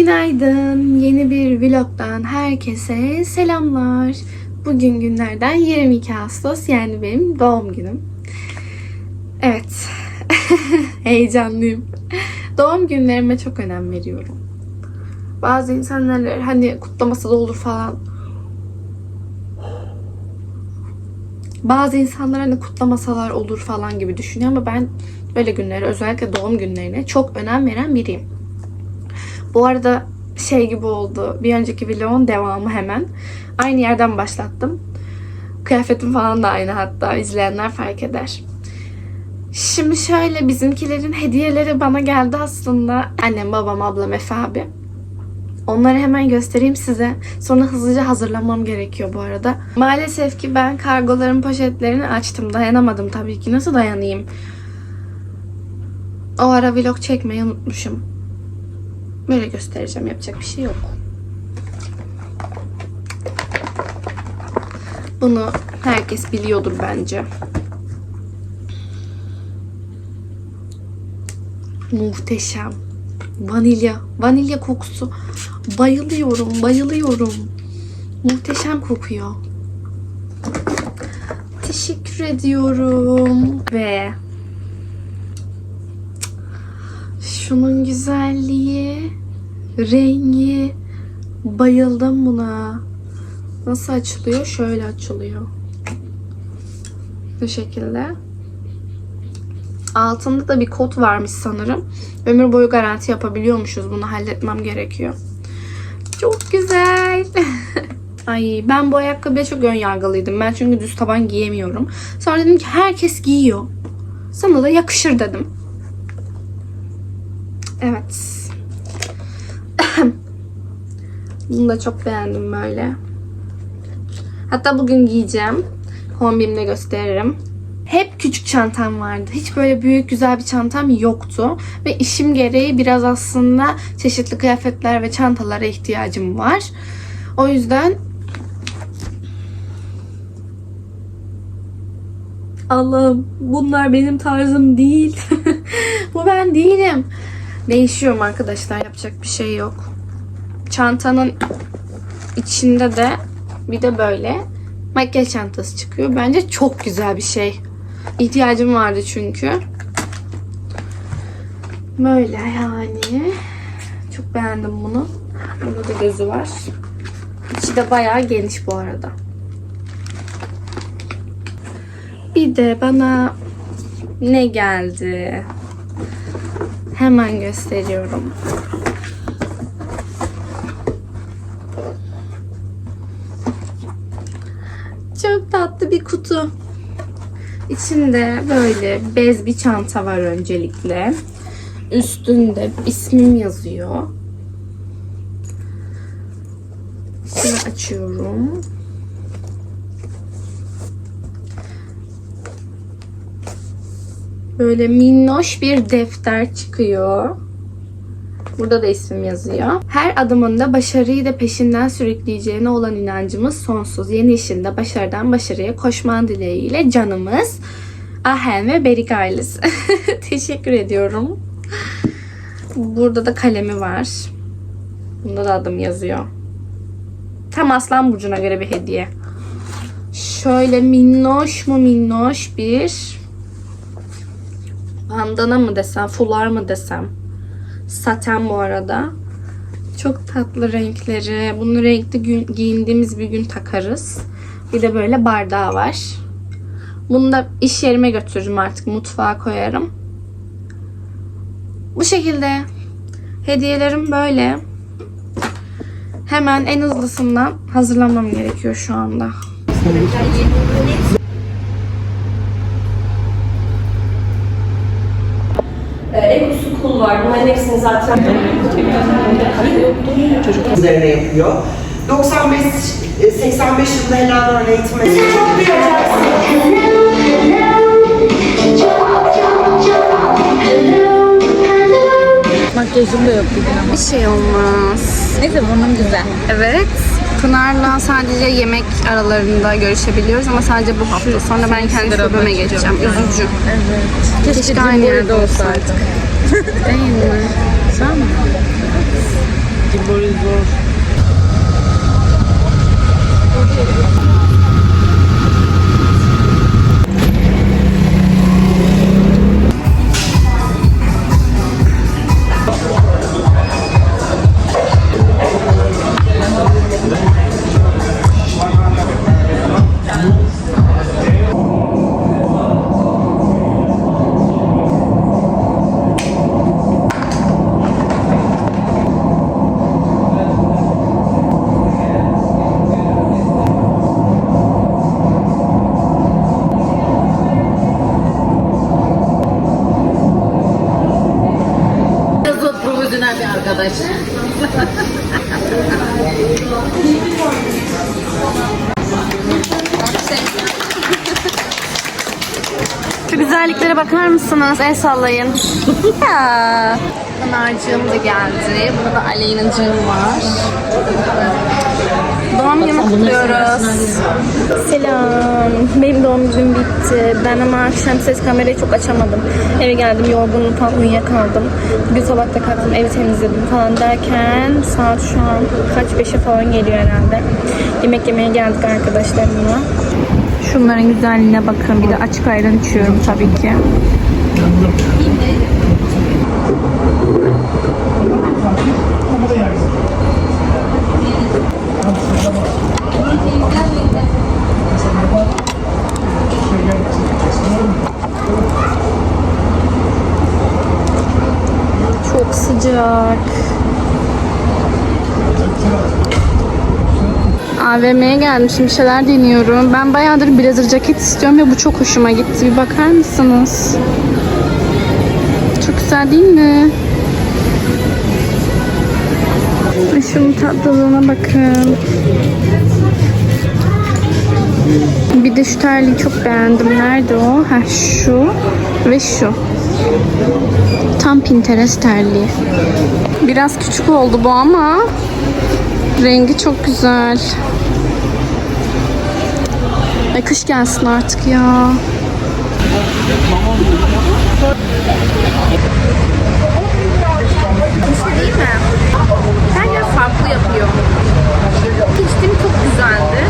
Günaydın. Yeni bir vlogdan herkese selamlar. Bugün günlerden 22 Ağustos yani benim doğum günüm. Evet. Heyecanlıyım. Doğum günlerime çok önem veriyorum. Bazı insanlar hani kutlaması da olur falan. Bazı insanlar hani kutlamasalar olur falan gibi düşünüyor ama ben böyle günlere özellikle doğum günlerine çok önem veren biriyim. Bu arada şey gibi oldu. Bir önceki vlogun devamı hemen. Aynı yerden başlattım. Kıyafetim falan da aynı hatta. izleyenler fark eder. Şimdi şöyle bizimkilerin hediyeleri bana geldi aslında. Annem, babam, ablam, Efe abi. Onları hemen göstereyim size. Sonra hızlıca hazırlamam gerekiyor bu arada. Maalesef ki ben kargoların poşetlerini açtım. Dayanamadım tabii ki. Nasıl dayanayım? O ara vlog çekmeyi unutmuşum. Böyle göstereceğim. Yapacak bir şey yok. Bunu herkes biliyordur bence. Muhteşem. Vanilya. Vanilya kokusu. Bayılıyorum. Bayılıyorum. Muhteşem kokuyor. Teşekkür ediyorum. Ve şunun güzelliği, rengi. Bayıldım buna. Nasıl açılıyor? Şöyle açılıyor. Bu şekilde. Altında da bir kod varmış sanırım. Ömür boyu garanti yapabiliyormuşuz. Bunu halletmem gerekiyor. Çok güzel. Ay ben bu ayakkabıya çok ön yargılıydım. Ben çünkü düz taban giyemiyorum. Sonra dedim ki herkes giyiyor. Sana da yakışır dedim. Evet. Bunu da çok beğendim böyle. Hatta bugün giyeceğim. Kombimde gösteririm. Hep küçük çantam vardı. Hiç böyle büyük güzel bir çantam yoktu. Ve işim gereği biraz aslında çeşitli kıyafetler ve çantalara ihtiyacım var. O yüzden Allah'ım bunlar benim tarzım değil. Bu ben değilim. Değişiyorum arkadaşlar. Yapacak bir şey yok. Çantanın içinde de bir de böyle makyaj çantası çıkıyor. Bence çok güzel bir şey. İhtiyacım vardı çünkü. Böyle yani. Çok beğendim bunu. Burada da gözü var. İçi de bayağı geniş bu arada. Bir de bana ne geldi? Hemen gösteriyorum. Çok tatlı bir kutu. İçinde böyle bez bir çanta var öncelikle. Üstünde ismim yazıyor. Şimdi açıyorum. Böyle minnoş bir defter çıkıyor. Burada da isim yazıyor. Her adımında başarıyı da peşinden sürükleyeceğine olan inancımız sonsuz. Yeni işinde başarıdan başarıya koşman dileğiyle canımız Ahen ve Berik ailesi. Teşekkür ediyorum. Burada da kalemi var. Bunda da adım yazıyor. Tam Aslan Burcu'na göre bir hediye. Şöyle minnoş mu minnoş bir bandana mı desem, fular mı desem. Saten bu arada. Çok tatlı renkleri. Bunu renkli gün, giyindiğimiz bir gün takarız. Bir de böyle bardağı var. Bunu da iş yerime götürürüm artık. Mutfağa koyarım. Bu şekilde. Hediyelerim böyle. Hemen en hızlısından hazırlamam gerekiyor şu anda. School var. Bunların hepsini zaten üzerine yapıyor. 95 e, 85 yılında Helena eğitimi. Makyajım da yok bugün ama. Bir şey olmaz. Neyse burnum güzel. Evet. Pınar'la sadece yemek aralarında görüşebiliyoruz ama sadece bu hafta. Sonra ben kendi şubeme geçeceğim. Üzücü. Evet. Keşke, Keşke aynı yerde olsaydık. Değil mi? Sen mi? Cimbori arkadaş. Şu güzelliklere bakar mısınız? El sallayın. Pınar'cığım da geldi. Burada da Aleyna'cığım var. Doğum günü kutluyoruz. Selam. Benim doğum günüm bitti. Ben ama akşam ses kamerayı çok açamadım. Eve geldim yorgunum falan uyuyakaldım. Bugün sabah da kalktım evi temizledim falan derken saat şu an kaç beşe falan geliyor herhalde. Yemek yemeye geldik arkadaşlarımla. Şunların güzelliğine bakın. Bir de açık ayran içiyorum tabii ki. Çok sıcak. AVM'ye gelmişim. Bir şeyler deniyorum. Ben bayağıdır blazer ceket istiyorum ve bu çok hoşuma gitti. Bir bakar mısınız? Çok güzel değil mi? Şunun tatlılığına bakın. Bir de şu terliği çok beğendim. Nerede o? Ha şu ve şu. Tam Pinterest terliği. Biraz küçük oldu bu ama rengi çok güzel. Ay kış gelsin artık ya. Şey değil mi? Bence farklı yapıyor. İçtiğim çok güzeldi.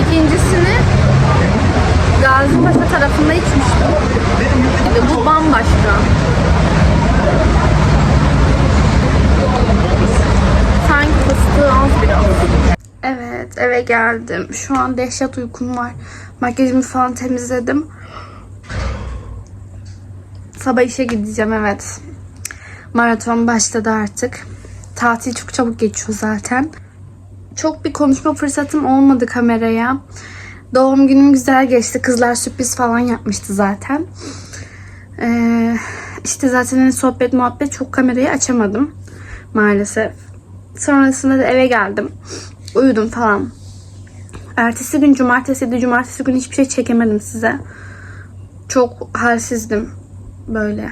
İkincisini Gazipaşa tarafında içmiştim. Ve bu bambaşka. Sanki fıstığı az biraz. Evet eve geldim. Şu an dehşet uykum var. Makyajımı falan temizledim. Sabah işe gideceğim evet. Maraton başladı artık. Tatil çok çabuk geçiyor zaten. Çok bir konuşma fırsatım olmadı kameraya. Doğum günüm güzel geçti. Kızlar sürpriz falan yapmıştı zaten. Ee, işte zaten hani sohbet muhabbet çok kamerayı açamadım. Maalesef. Sonrasında da eve geldim. Uyudum falan. Ertesi gün cumartesi de cumartesi günü hiçbir şey çekemedim size. Çok halsizdim. Böyle.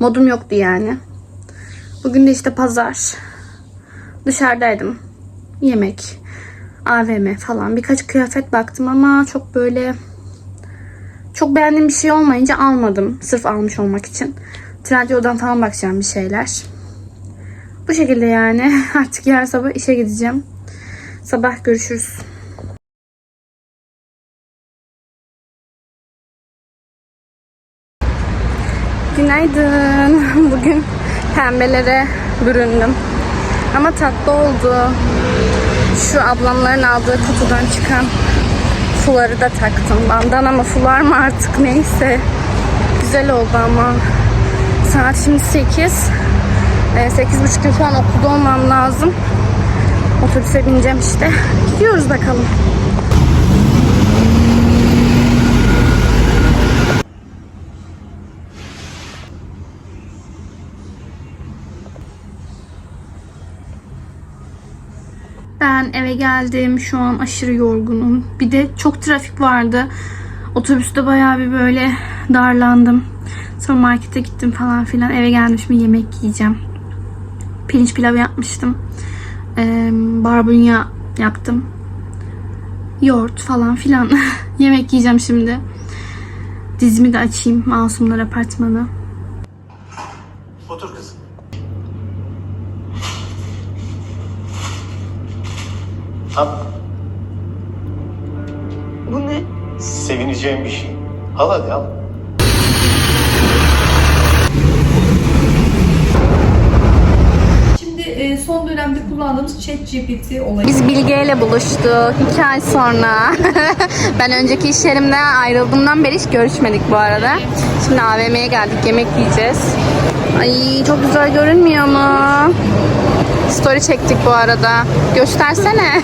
Modum yoktu yani. Bugün de işte pazar. Dışarıdaydım. Yemek. AVM falan. Birkaç kıyafet baktım ama çok böyle çok beğendiğim bir şey olmayınca almadım. Sırf almış olmak için. Trendyol'dan falan bakacağım bir şeyler. Bu şekilde yani. Artık yarın sabah işe gideceğim. Sabah görüşürüz. Günaydın. Bugün pembelere büründüm. Ama tatlı oldu. Şu ablamların aldığı kutudan çıkan fuları da taktım. Bandana mı fular mı artık neyse. Güzel oldu ama. Saat şimdi 8. Ee, 8.30 gibi falan okulda olmam lazım. Otobüse bineceğim işte. Gidiyoruz bakalım. Ben eve geldim. Şu an aşırı yorgunum. Bir de çok trafik vardı. Otobüste bayağı bir böyle darlandım. Sonra markete gittim falan filan. Eve gelmişim yemek yiyeceğim. Pirinç pilav yapmıştım. Ee, barbunya yaptım. Yoğurt falan filan. yemek yiyeceğim şimdi. Dizimi de açayım. Masumlar Apartmanı. Al. Bu ne? Sevineceğim bir şey. Al hadi al. Şimdi e, son dönemde kullandığımız ChatGPT olayı. Biz Bilge ile buluştuk iki ay sonra. ben önceki iş yerimden ayrıldığımdan beri hiç görüşmedik bu arada. Şimdi AVM'ye geldik yemek yiyeceğiz. Ay çok güzel görünmüyor mu? Story çektik bu arada. Göstersene.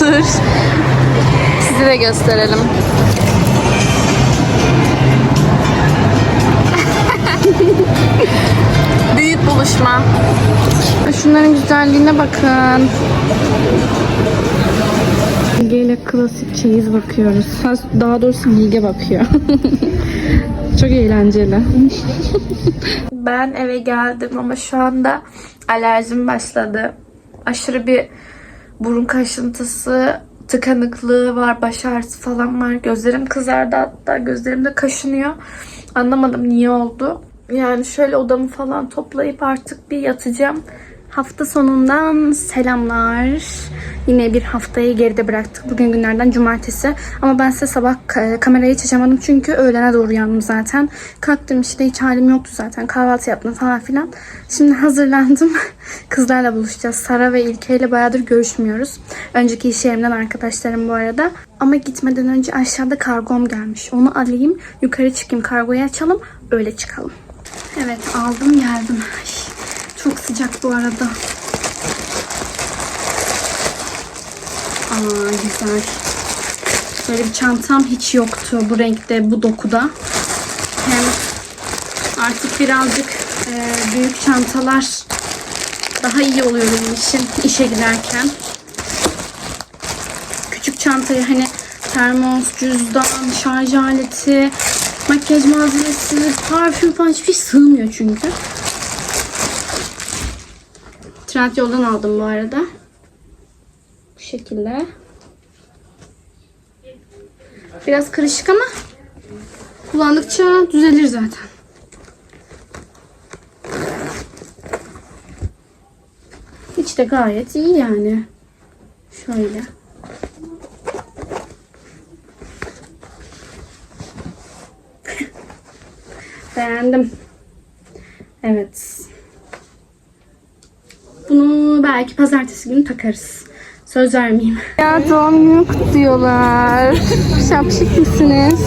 Dur. Sizi de gösterelim. Büyük buluşma. Şunların güzelliğine bakın. Bilge ile klasik çeyiz bakıyoruz. Daha doğrusu Bilge bakıyor. Çok eğlenceli. Ben eve geldim ama şu anda alerjim başladı. Aşırı bir burun kaşıntısı, tıkanıklığı var, baş ağrısı falan var. Gözlerim kızardı hatta gözlerim de kaşınıyor. Anlamadım niye oldu. Yani şöyle odamı falan toplayıp artık bir yatacağım. Hafta sonundan selamlar. Yine bir haftayı geride bıraktık. Bugün günlerden cumartesi. Ama ben size sabah ka- kamerayı açamadım çünkü öğlene doğru uyandım zaten. Kalktım işte hiç halim yoktu zaten. Kahvaltı yaptım falan filan. Şimdi hazırlandım. Kızlarla buluşacağız. Sara ve İlke ile bayağıdır görüşmüyoruz. Önceki iş yerimden arkadaşlarım bu arada. Ama gitmeden önce aşağıda kargom gelmiş. Onu alayım. Yukarı çıkayım kargoyu açalım. Öyle çıkalım. Evet aldım geldim. Ay, çok sıcak bu arada. Aa güzel. Böyle bir çantam hiç yoktu bu renkte, bu dokuda. Hem artık birazcık e, büyük çantalar daha iyi oluyor benim için işe giderken. Küçük çantayı hani termos, cüzdan, şarj aleti, makyaj malzemesi, parfüm falan hiçbir şey sığmıyor çünkü. Trendyol'dan aldım bu arada. Bu şekilde. Biraz karışık ama kullandıkça düzelir zaten. Hiç de gayet iyi yani. Şöyle. Beğendim. Evet. Bunu belki pazartesi günü takarız. Söz vermeyeyim. Ya doğum günü kutluyorlar. Şapşik misiniz?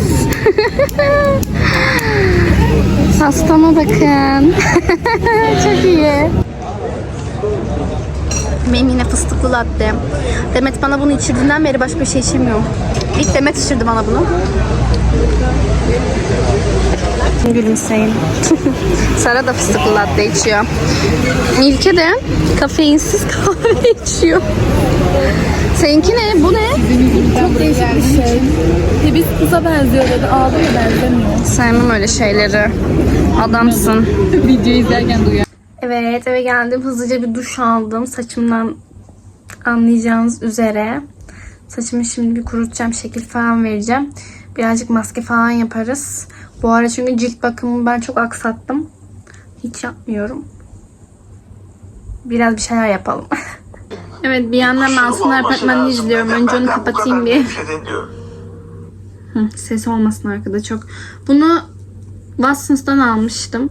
Hastama bakın. Çok iyi. Benim yine fıstıklı latte. Demet bana bunu içirdiğinden beri başka bir şey içemiyorum. İlk Demet içirdi bana bunu. Gülümseyin. Sara da fıstıklı latte içiyor. İlke de kafeinsiz kahve içiyor. Seninki ne? Bu ne? Çok değişik bir şey. Hibiskusa benziyor dedi. Ağlıyor benzemiyor. Sevmem öyle şeyleri. Adamsın. Video izlerken duyuyor. Evet eve geldim. Hızlıca bir duş aldım. Saçımdan anlayacağınız üzere. Saçımı şimdi bir kurutacağım. Şekil falan vereceğim. Birazcık maske falan yaparız. Bu ara çünkü cilt bakımını ben çok aksattım. Hiç yapmıyorum. Biraz bir şeyler yapalım. evet bir yandan Masumlar Apartmanı'nı izliyorum. Önce onu kapatayım bir. Hı, ses olmasın arkada çok. Bunu Watsons'tan almıştım.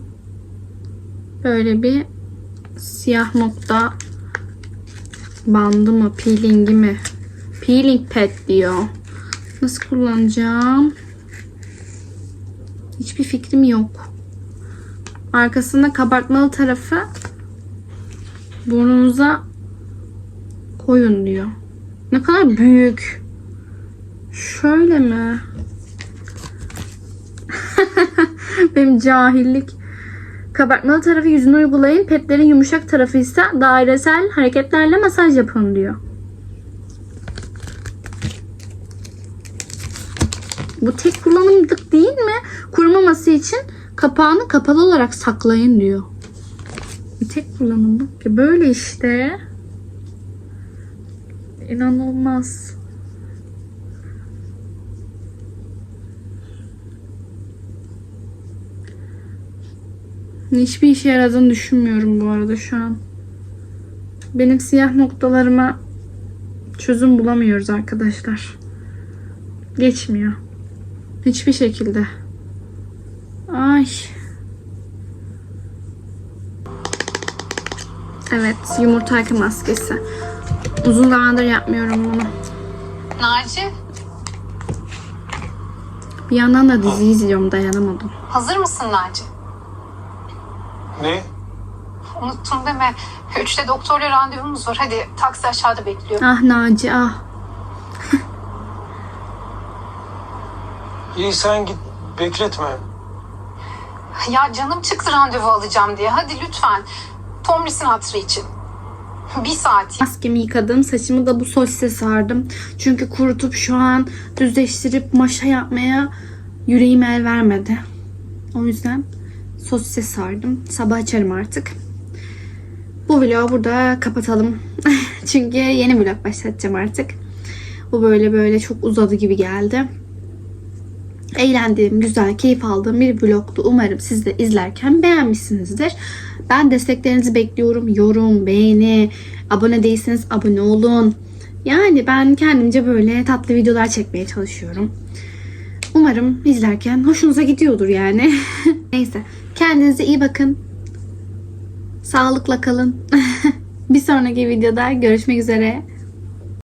Böyle bir siyah nokta bandı mı, peelingi mi? Peeling pad diyor. Nasıl kullanacağım? Hiçbir fikrim yok. Arkasında kabartmalı tarafı burnunuza koyun diyor. Ne kadar büyük. Şöyle mi? Benim cahillik. Kabartmalı tarafı yüzüne uygulayın. Petlerin yumuşak tarafı ise dairesel hareketlerle masaj yapın diyor. Bu tek kullanımlık değil mi? Kurumaması için kapağını kapalı olarak saklayın diyor. Bir tek kullanımlık ki böyle işte. İnanılmaz. Hiçbir işe yaradığını düşünmüyorum bu arada şu an. Benim siyah noktalarıma Çözüm bulamıyoruz arkadaşlar. Geçmiyor. Hiçbir şekilde. Ay. Evet, yumurta akı maskesi. Uzun zamandır yapmıyorum bunu. Naci Bir yandan da dizi izliyorum dayanamadım. hazır mısın Naci? Ne? Unuttum deme. Üçte doktorla randevumuz var. Hadi taksi aşağıda bekliyor. Ah Naci ah. İyi sen git bekletme. Ya canım çıktı randevu alacağım diye. Hadi lütfen. Tomris'in hatırı için. Bir saat. Maskemi yıkadım. Saçımı da bu sosise sardım. Çünkü kurutup şu an düzleştirip maşa yapmaya yüreğim el vermedi. O yüzden sosise sardım. Sabah açarım artık. Bu vlogu burada kapatalım. Çünkü yeni vlog başlatacağım artık. Bu böyle böyle çok uzadı gibi geldi. Eğlendiğim, güzel, keyif aldığım bir vlogdu. Umarım siz de izlerken beğenmişsinizdir. Ben desteklerinizi bekliyorum. Yorum, beğeni, abone değilseniz abone olun. Yani ben kendimce böyle tatlı videolar çekmeye çalışıyorum. Umarım izlerken hoşunuza gidiyordur yani. Neyse. Kendinize iyi bakın. Sağlıkla kalın. bir sonraki videoda görüşmek üzere.